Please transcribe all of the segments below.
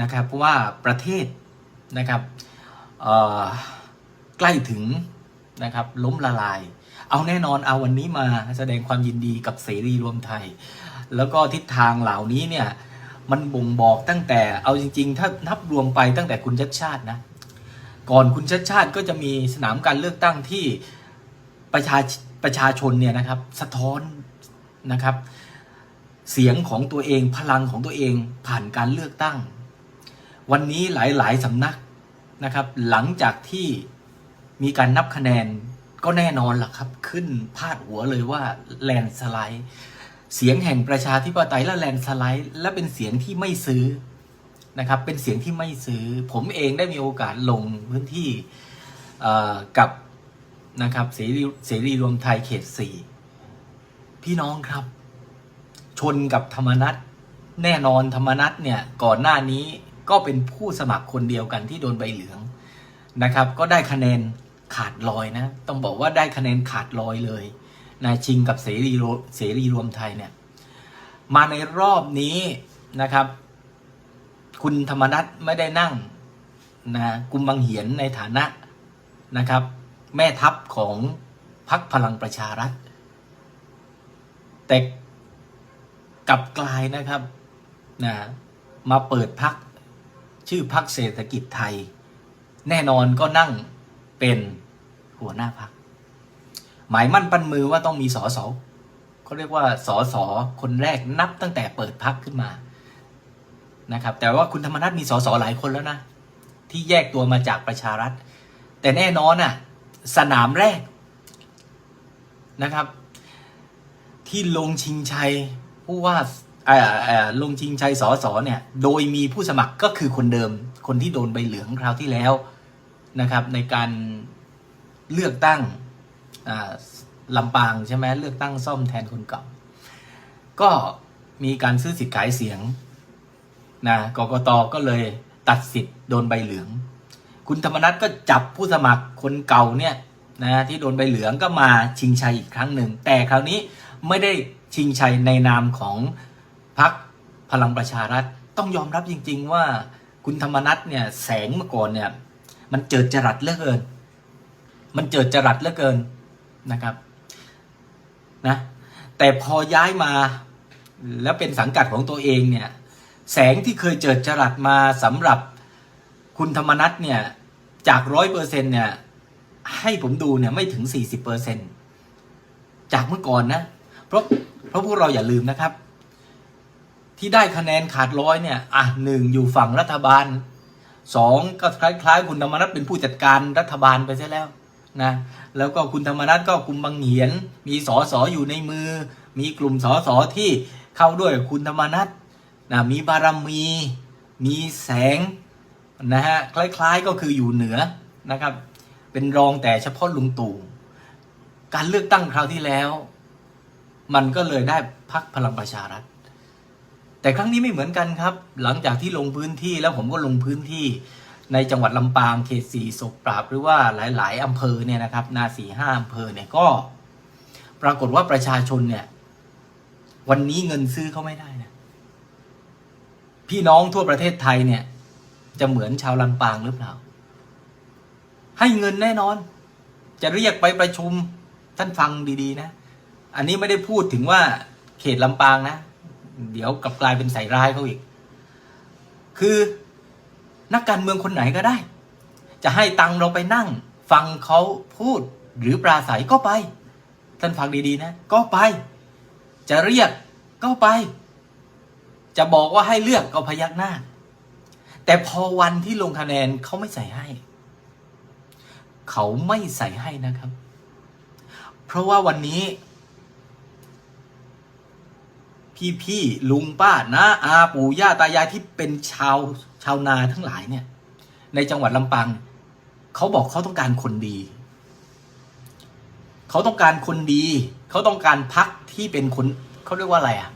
นะครับเพราะว่าประเทศนะครับใกล้ถึงนะครับล้มละลาย เอาแน่นอนเอาวันนี้มาแสดงความยินดีกับเสรีรวมไทย แล้วก็ทิศทางเหล่านี้เนี่ยมันบ่งบอกตั้งแต่เอาจริง ๆ ถ้านับรวมไปตั้งแต่คุณชัดชาตินะก่อนคุณชัดชาติก็จะมีสนามการเลือกตั้งที่ประชาประชาชนเนี่ยนะครับสะท้อนนะครับ เสียงของตัวเองพลังของตัวเองผ่านการเลือกตั้ง วันนี้หลายๆสำนักนะครับ หลังจากที่มีการนับคะแนนก็แน่นอนล่ะครับ ขึ้นพาดหัวเลยว่าแลนสไลด์ เสียงแห่งประชาธิปไตยและแลนสไลด์และเป็นเสียงที่ไม่ซื้อนะครับ เป็นเสียงที่ไม่ซื้อ ผมเองได้มีโอกาสลงพื้นที่กับนะครับเสรีเสรีรวมไทยเขตสี่พี่น้องครับ ชนกับธรรมนัตแน่นอนธรรมนัตเนี่ยก่อนหน้านี้ก็เป็นผู้สมัครคนเดียวกันที่โดนใบเหลืองนะครับ ก็ได้คะแนนขาดลอยนะ ต้องบอกว่าได้คะแนนขาดลอยเลยนะชิงกับเสรีรเสรีรวมไทยเนี่ยมาในรอบนี้นะครับ คุณธรรมนัตไม่ได้นั่งนะกุมบังเหียนในฐานะนะครับ แม่ทัพของพรรคพลังประชารัฐแต่ กลับกลายนะครับนะมาเปิดพักชื่อพักเศรษฐกิจไทย แน่นอนก็นั่งเป็นหัวหน้าพัก หมายมั่นปั้นมือว่าต้องมีสอสอเขาเรียกว่าสอสอคนแรกนับตั้งแต่เปิดพักขึ้นมานะครับ แต่ว่าคุณธรรมนัฐมีสอสอหลายคนแล้วนะ ที่แยกตัวมาจากประชารัฐ แต่แน่นอนอะสนามแรกนะครับ ที่ลงชิงชัย ผู้ว่าเอ่อเอ่อลงชิงชัยสอสอเนี่ย โดยมีผู้สมัครก็คือคนเดิม คนที่โดนใบเหลืองคราวที่แล้วนะครับ ในการเลือกตั้งลำปางใช่ไหมเลือกตั้งซ่อมแทนคนเก่า ก็มีการซื้อสิทธิ์ขายเสียงนะกกตก็เลยตัดสิทธิ์โดนใบเหลือง คุณธรรมนัฐก็จับผู้สมัครคนเก่าเนี่ยนะที่โดนใบเหลืองก็มาชิงชัยอีกครั้งหนึ่ง แต่คราวนี้ไม่ได้ ชิงชัยในนามของพรรคพลังประชารัฐ ต้องยอมรับจริง ๆ ว่าคุณธรรมนัฐเนี่ยแสงเมื่อก่อนเนี่ย มันเจิดจรัสเหลือเกิน มันเจิดจรัสเหลือเกินนะครับนะแต่พอย้ายมาแล้วเป็นสังกัดของตัวเองเนี่ย แสงที่เคยเจิดจรัสมาสำหรับคุณธรรมนัฐเนี่ย จากร้อยเปอร์เซ็นเนี่ย ให้ผมดูเนี่ยไม่ถึงสี่สิบเปอร์เซ็นจากเมื่อก่อนนะ เพราะ เพราะพวกเราอย่าลืมนะครับ ที่ได้คะแนนขาดร้อยเนี่ยอะหนึ่งอยู่ฝั่งรัฐบาลสองก็คล้ายๆ คุณธรรมนัฐเป็นผู้จัดการรัฐบาลไปซะแล้วนะแล้วก็คุณธรรมนัฐก็คุมบังเหียน มีสอสออยู่ในมือ มีกลุ่มสอสอที่เข้าด้วยคุณธรรมนัฐนะมีบารมี มีแสงนะฮะคล้ายๆก็คืออยู่เหนือนะครับ เป็นรองแต่เฉพาะลุงตู่การเลือกตั้งคราวที่แล้ว มันก็เลยได้พักพลังประชารัฐ แต่ครั้งนี้ไม่เหมือนกันครับ หลังจากที่ลงพื้นที่แล้วผมก็ลงพื้นที่ในจังหวัดลำปางเขตสี่ศกปราบหรือว่าหลาย ๆอำเภอเนี่ยนะครับ นาสี่ห้าอำเภอเนี่ยก็ ปรากฏว่าประชาชนเนี่ย วันนี้เงินซื้อเขาไม่ได้นะพี่น้องทั่วประเทศไทยเนี่ย จะเหมือนชาวลำปางหรือเปล่า ให้เงินแน่นอน จะเรียกไปประชุมท่านฟังดี ๆ นะ อันนี้ไม่ได้พูดถึงว่าเขตลำปางนะ เดี๋ยวกลับกลายเป็นใส่ร้ายเขาอีก คือนักการเมืองคนไหนก็ได้ จะให้ตังเราไปนั่ง ฟังเขาพูดหรือปราศัยก็ไป ท่านฟังดีๆนะ ก็ไป จะเรียกก็ไป จะบอกว่าให้เลือกก็พยักหน้า แต่พอวันที่ลงคะแนนเขาไม่ใส่ให้ เขาไม่ใส่ให้นะครับ เพราะว่าวันนี้ พี่พี่ลุงป้าน้าอาปู่ย่าตายายที่เป็นชาวชาวนาทั้งหลายเนี่ย ในจังหวัดลำปางเขาบอกเขาต้องการคนดี เขาต้องการคนดี เขาต้องการพักที่เป็นคนเขาเรียกว่าอะไรอะ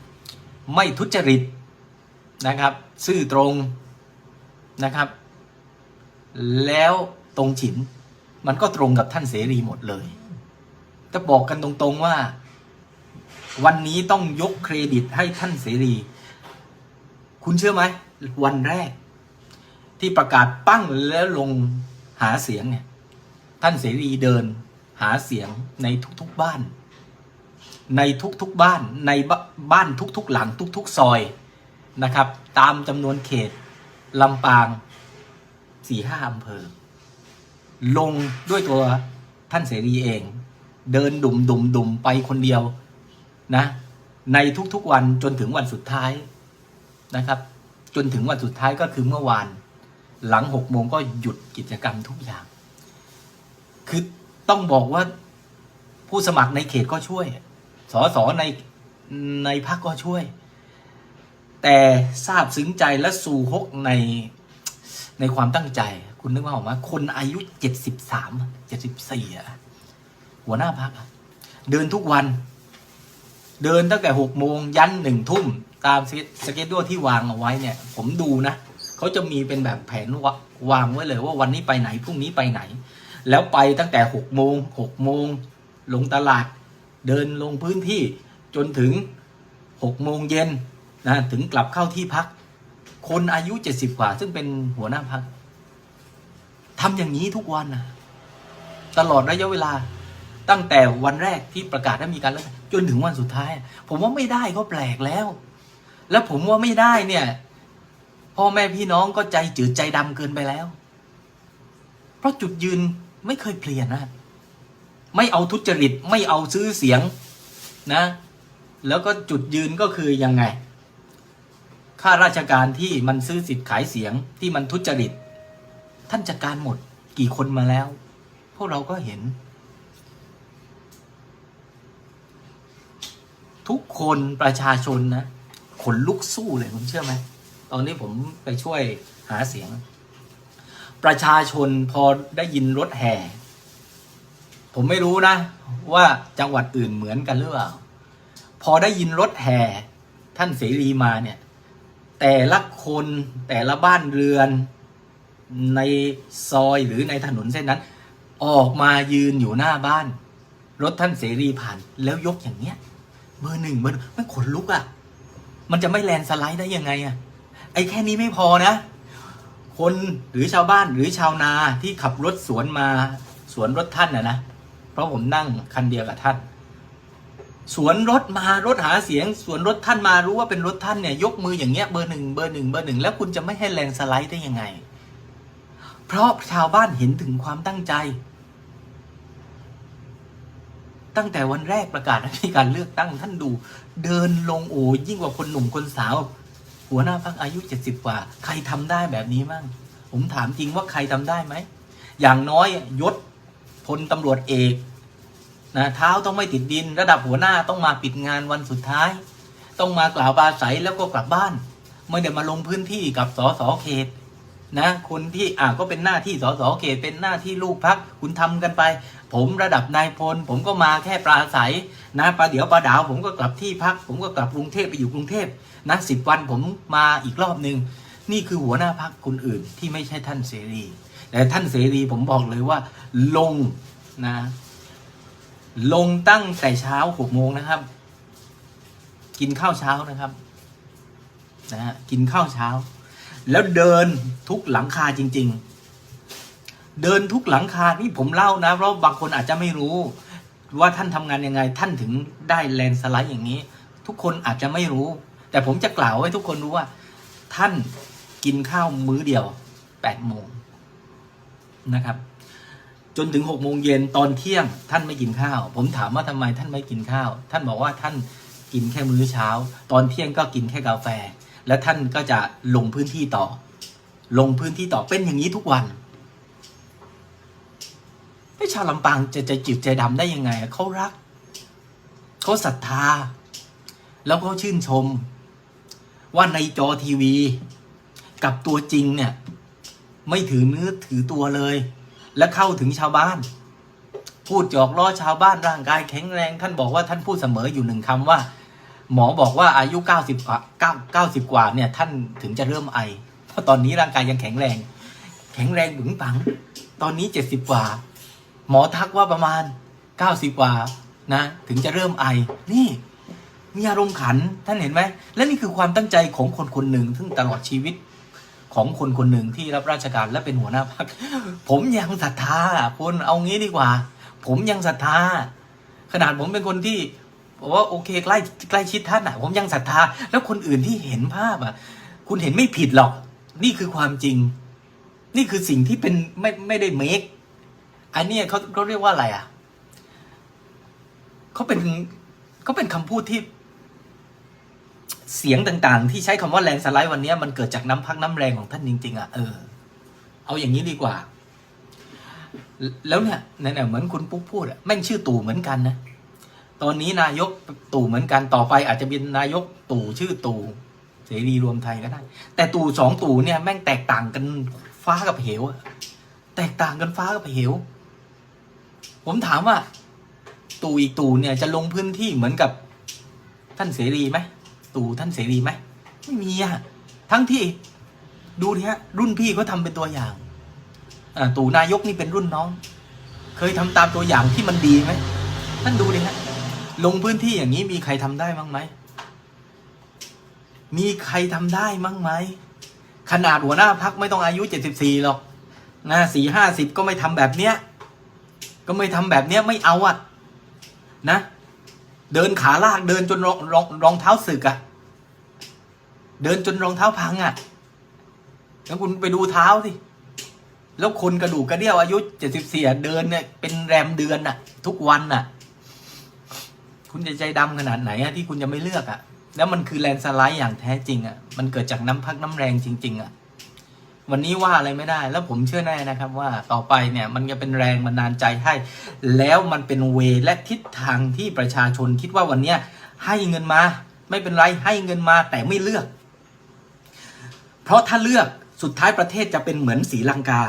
ไม่ทุจริตนะครับ ซื่อตรงนะครับ แล้วตรงฉิน มันก็ตรงกับท่านเสรีหมดเลยจะบอกกันตรงๆว่า วันนี้ต้องยกเครดิตให้ท่านเสรี คุณเชื่อไหม วันแรก ที่ประกาศปั้งแล้วลงหาเสียงเนี่ย ท่านเสรีเดินหาเสียงในทุกๆบ้าน ในทุกๆบ้านในบบ้านทุกๆหลังทุกๆซอยนะครับ ตามจำนวนเขตลำปางสี่ห้าอำเภอ ลงด้วยตัวท่านเสรีเอง เดินดุมดุมดุมไปคนเดียว นะในทุกๆวันจนถึงวันสุดท้ายนะครับ จนถึงวันสุดท้ายก็คือเมื่อวาน หลังหกโมงก็หยุดกิจกรรมทุกอย่าง คือต้องบอกว่าผู้สมัครในเขตก็ช่วยสอสอในในพรรคก็ช่วย แต่ทราบซึ้งใจและสู่ฮกในในความตั้งใจ คุณนึกว่าออกมาคนอายุเจ็ดสิบสามเจ็ดสิบสี่อะหัวหน้าพรรคอะเดินทุกวัน เดินตั้งแต่หกโมงยันหนึ่งทุ่ม ตามสเกจดูที่วางเอาไว้เนี่ย ผมดูนะเขาจะมีเป็นแบบแผนววางไว้เลยว่าวันนี้ไปไหนพรุ่งนี้ไปไหน แล้วไปตั้งแต่หกโมงหกโมงลงตลาด เดินลงพื้นที่จนถึงหกโมงเย็นนะถึงกลับเข้าที่พัก คนอายุเจ็ดสิบกว่า ซึ่งเป็นหัวหน้าพักทำอย่างนี้ทุกวันนะตลอดระยะเวลา ตั้งแต่วันแรกที่ประกาศให้มีการเลือกจนถึงวันสุดท้าย ผมว่าไม่ได้ก็แปลกแล้ว แล้วผมว่าไม่ได้เนี่ยพ่อแม่พี่น้องก็ใจจืดใจดำเกินไปแล้ว เพราะจุดยืนไม่เคยเปลี่ยนนะไม่เอาทุจริตไม่เอาซื้อเสียงนะ แล้วก็จุดยืนก็คือยังไงข้าราชการที่มันซื้อสิทธิ์ขายเสียงที่มันทุจริต ท่านจัดการหมดกี่คนมาแล้ว พวกเราก็เห็น ทุกคนประชาชนนะขนลุกสู้เลยคุณเชื่อไหมตอนนี้ผมไปช่วยหาเสียง ประชาชนพอได้ยินรถแห่ ผมไม่รู้นะ ว่าจังหวัดอื่นเหมือนกันหรือเปล่า พอได้ยินรถแห่ ท่านเสรีมาเนี่ย แต่ละคนแต่ละบ้านเรือนในซอยหรือในถนนเส้นนั้น ออกมายืนอยู่หน้าบ้าน รถท่านเสรีผ่านแล้วยกอย่างเนี้ย เบอร์หนึ่งเบอร์ไม่ขนลุกอะ่ะ มันจะไม่แลนสไลด์ได้ยังไงอะ่ะ ไอ้แค่นี้ไม่พอนะ คนหรือชาวบ้านหรือชาวนาที่ขับรถสวนมาสวนรถท่านนะนะ เพราะผมนั่งคันเดียวกับท่าน สวนรถมารถหาเสียง สวนรถท่านมารู้ว่าเป็นรถท่านเนี่ย ยกมืออย่างเงี้ยเบอร์หนึ่งเบอร์หนึ่งเบอร์หนึ่งแล้วคุณจะไม่ให้แลนสไลด์ได้ยังไง เพราะชาวบ้านเห็นถึงความตั้งใจ ตั้งแต่วันแรกประกาศให้มีการเลือกตั้งท่านดู เดินลงโอ้ยิ่งกว่าคนหนุ่มคนสาว หัวหน้าพักอายุเจ็ดสิบกว่า ใครทำได้แบบนี้มั่งผมถามจริงว่าใครทำได้ไหม อย่างน้อยยศพลตำรวจเอกนะเท้าต้องไม่ติดดิน ระดับหัวหน้าต้องมาปิดงานวันสุดท้าย ต้องมากล่าวปาศัยแล้วก็กลับบ้านไม่ได้มาลงพื้นที่กับสสเขต นะคนที่อ่าก็เป็นหน้าที่สสเขตเป็นหน้าที่ลูกพักคุณทำกันไป ผมระดับนายพล ผมก็มาแค่ปราศัยนะประเดี๋ยวประดาว ผมก็กลับที่พัก ผมก็กลับกรุงเทพไปอยู่กรุงเทพนะสิบวันผมมาอีกรอบหนึ่งนี่คือหัวหน้าพักคนอื่นที่ไม่ใช่ท่านเสรีแต่ท่านเสรีผมบอกเลยว่า ลงนะ ลงตั้งแต่เช้าหกโมงนะครับ กินข้าวเช้านะครับนะฮะกินข้าวเช้า แล้วเดินทุกหลังคาจริง ๆ เดินทุกหลังคานี่ผมเล่านะเพราะบางคนอาจจะไม่รู้ ว่าท่านทำงานยังไง ท่านถึงได้แลนสไลด์อย่างนี้ ทุกคนอาจจะไม่รู้ แต่ผมจะกล่าวให้ทุกคนรู้ว่า ท่านกินข้าวมื้อเดียวแปดโมงนะครับ จนถึงหกโมงเย็นตอนเที่ยง ท่านไม่กินข้าว ผมถามว่าทำไมท่านไม่กินข้าว ท่านบอกว่าท่านกินแค่มื้อเช้า ตอนเที่ยงก็กินแค่กาแฟ และท่านก็จะลงพื้นที่ต่อ ลงพื้นที่ต่อเป็นอย่างนี้ทุกวันไม่ชาวลำปางจะใจจืดใจดำได้ยังไงเขารักเขาศรัทธา แล้วเขาชื่นชม ว่าในจอทีวี กับตัวจริงเนี่ย ไม่ถือเนื้อถือตัวเลย และเข้าถึงชาวบ้าน พูดจอกล้อชาวบ้านร่างกายแข็งแรง ท่านบอกว่าท่านพูดเสมออยู่หนึ่งคำว่า หมอบอกว่าอายุเก้าสิบกว่าเก้าเก้าสิบกว่าเนี่ยท่านถึงจะเริ่มไอ เพราะตอนนี้ร่างกายยังแข็งแรง แข็งแรงบึงปัง ตอนนี้เจ็ดสิบกว่า หมอทักว่าประมาณเก้าสิบกว่านะถึงจะเริ่มไอ นี่มีอารมณ์ขันท่านเห็นไหมและนี่คือความตั้งใจของคนคนหนึ่งซึ่งตลอดชีวิตของคนคนหนึ่งที่รับราชการและเป็นหัวหน้าพรรคผมยังศรัทธาคุณเอางี้ดีกว่า ผมยังศรัทธาขนาดผมเป็นคนที่ บอกว่าโอเคใกล้ใกล้ชิดท่านอะ ผมยังศรัทธา แล้วคนอื่นที่เห็นภาพอะ คุณเห็นไม่ผิดหรอก นี่คือความจริง นี่คือสิ่งที่เป็นไม่ไม่ได้เมคอันเนี้ยเขาเขาเรียกว่าอะไรอะเขาเป็นเขาเป็นคำพูดที่ เสียงต่างๆ ที่ใช้คำว่าแลนด์สไลด์วันนี้มันเกิดจากน้ำพักน้ำแรงของท่านจริง ๆ อะเออ เอาอย่างนี้ดีกว่า แล้วเนี่ยเนี่ยเหมือนคุณปุ๊กพูดอะแม่งชื่อตู่เหมือนกันนะ ตอนนี้นายกตู่เหมือนกันต่อไปอาจจะเป็นนายกตู่ชื่อตู่เสรีรวมไทยก็ได้ แต่ตู่สองตู่เนี่ยแม่งแตกต่างกันฟ้ากับเหวแตกต่างกันฟ้ากับเหว ผมถามว่า ตู่อีกตู่เนี่ยจะลงพื้นที่เหมือนกับท่านเสรีไหมตู่ท่านเสรีไหมไม่มีอะทั้งที่ดูดิฮะรุ่นพี่เขาทำเป็นตัวอย่างอตู่นายกนี่เป็นรุ่นน้อง เคยทำตามตัวอย่างที่มันดีไหมท่านดูดิฮะ ลงพื้นที่อย่างนี้มีใครทำได้มั้งไหม มีใครทำได้มั้งไหม ขนาดหัวหน้าพักไม่ต้องอายุเจ็ดสิบสี่หรอกนะสี่ห้าสิบก็ไม่ทำแบบเนี้ย ก็ไม่ทำแบบเนี้ยไม่เอาอะนะ เดินขาลากเดินจนรองรองรองเท้าสึกอะเดินจนรองเท้าพังอะแล้วคุณไปดูเท้าสิ แล้วคนกระดูกกระเดี่ยวอายุเจ็ดสิบสี่เดินเนี่ยเป็นแรมเดือนน่ะทุกวันน่ะ คุณจะใจดำขนาดไหนอะที่คุณจะไม่เลือกอะแล้วมันคือแลนสไลด์อย่างแท้จริงอะมันเกิดจากน้ำพักน้ำแรงจริง ๆอะวันนี้ว่าอะไรไม่ได้ แล้วผมเชื่อแน่นะครับว่าต่อไปเนี่ยมันจะเป็นแรงบันดาลใจให้ แล้วมันเป็นเวและทิศทางที่ประชาชนคิดว่าวันเนี้ยให้เงินมา ไม่เป็นไรให้เงินมาแต่ไม่เลือก เพราะถ้าเลือกสุดท้ายประเทศจะเป็นเหมือนศรีลังกา